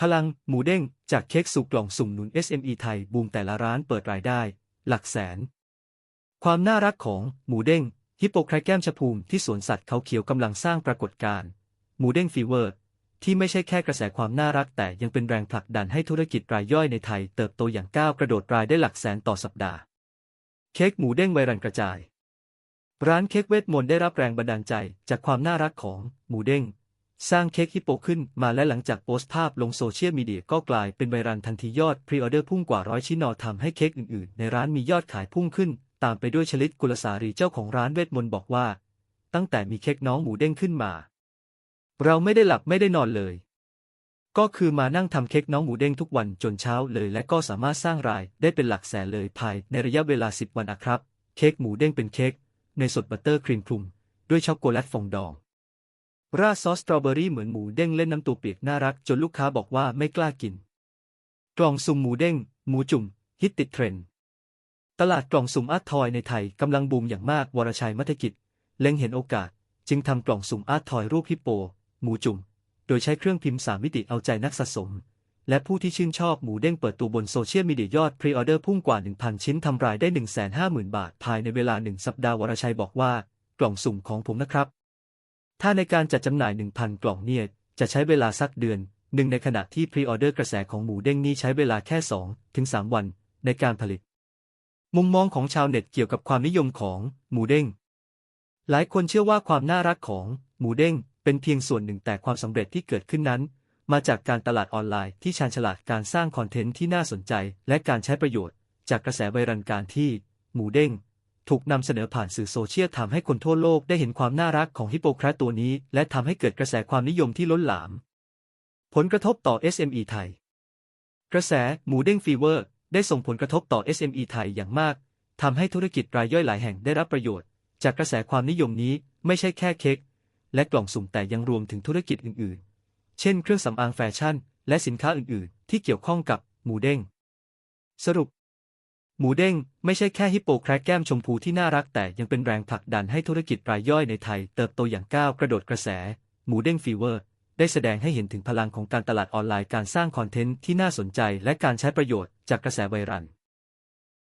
พลังหมูเด้งจากเค้กสู่กล่องสุ่มหนุน SME ไทยบูมแต่ละร้านเปิดรายได้ หลักแสน ความน่ารักของหมูเด้งฮิปโปแครแก้มชะพูมที่สวนสัตว์เขาเขียวกำลังสร้างปรากฏการณ์หมูเด้งฟีเวอร์ ที่ไม่ใช่แค่กระแสความน่ารักแต่ยังเป็นแรงผลักดันให้ธุรกิจรายย่อยในไทยเติบโตอย่างก้าวกระโดดรายได้หลักแสนต่อสัปดาห์ เค้กหมูเด้งไวรัลกระจาย ร้านเค้กเวทมนต์ได้รับแรงบันดาลใจจากความน่ารักของหมูเด้ง สร้างเค้กฮิปโปขึ้นมาและหลังจากโพสต์ภาพลงโซเชียลมีเดียก็กลายเป็นไวรัลทันทียอดพรีออเดอร์พุ่งกว่าร้อยชิ้นนอทำให้เค้กอื่นๆ ในร้านมียอดขายพุ่งขึ้น ตามไปด้วยชลิตกุลสารีเจ้าของร้านเวทมนต์บอกว่า ตั้งแต่มีเค้กน้องหมูเด้งขึ้นมา เราไม่ได้หลับไม่ได้นอนเลย ก็คือมานั่งทำเค้กน้องหมูเด้งทุกวันจนเช้าเลย และก็สามารถสร้างรายได้เป็นหลักแสนเลยภายในระยะเวลา 10 วันอะครับ เค้กหมูเด้งเป็นเค้กในสดบัตเตอร์ครีมคลุม ด้วยช็อกโกแลตฟองดอง ราดซอสสตรอเบอรี่เหมือนหมูเด้งเล่นน้ำตัวเปียกน่ารักจนลูกค้าบอกว่าไม่กล้ากิน กล่องสุ่มหมูเด้ง หมูจุ่ม ฮิตติดเทรนด์ ตลาดกล่องสุ่มอาร์ตทอยในไทยกำลังบูมอย่างมากวรชัยมัธกิจ เล็งเห็นโอกาส จึงทำกล่องสุ่มอาร์ตทอยรูปฮิปโป หมูจุ่ม โดยใช้เครื่องพิมพ์สามมิติเอาใจนักสะสม และผู้ที่ชื่นชอบหมูเด้งเปิดตัวบนโซเชียลมีเดียยอดพรีออเดอร์พุ่งกว่า 1,000 ชิ้นทำรายได้ 150,000 บาทภายในเวลาหนึ่งสัปดาห์วรชัยบอกว่า กล่องสุ่มของผมนะครับ ถ้าในการจัดจำหน่าย 1,000 กล่องเนี่ย จะใช้เวลาสักเดือนหนึ่งในขณะที่พรีออเดอร์กระแสของหมูเด้งนี้ใช้เวลาแค่ 2 ถึง 3 วันในการผลิต มุมมองของชาวเน็ตเกี่ยวกับความนิยมของหมูเด้ง หลายคนเชื่อว่าความน่ารักของหมูเด้งเป็นเพียงส่วนหนึ่งแต่ความสำเร็จที่เกิดขึ้นนั้น มาจากการตลาดออนไลน์ที่ชาญฉลาดการสร้างคอนเทนต์ที่น่าสนใจ และการใช้ประโยชน์ จากกระแสไวรัลการที่หมูเด้ง ถูกนำเสนอผ่านสื่อโซเชียลทำให้คนทั่วโลกได้เห็นความน่ารักของฮิปโปแครตตัวนี้ และทำให้เกิดกระแสความนิยมที่ล้นหลาม ผลกระทบต่อ SME ไทย กระแสหมูเด้งฟีเวอร์ ได้ส่งผลกระทบต่อ SME ไทยอย่างมากทำให้ธุรกิจรายย่อยหลายแห่งได้รับประโยชน์ จากกระแสความนิยมนี้ไม่ใช่แค่เค้กและกล่องสุ่มแต่ยังรวมถึงธุรกิจอื่น ๆ เช่น เครื่องสำอางแฟชั่น และสินค้าอื่น ๆ ที่เกี่ยวข้องกับหมูเด้ง สรุป หมูเด้งไม่ใช่แค่ฮิปโปแครกแก้มชมพูที่น่ารักแต่ยังเป็นแรงผลักดันให้ธุรกิจรายย่อยในไทยเติบโตอย่างก้าวกระโดดกระแส หมูเด้งฟีเวอร์ ได้แสดงให้เห็นถึงพลังของการตลาดออนไลน์การสร้างคอนเทนต์ที่น่าสนใจและการใช้ประโยชน์จากกระแสไวรัล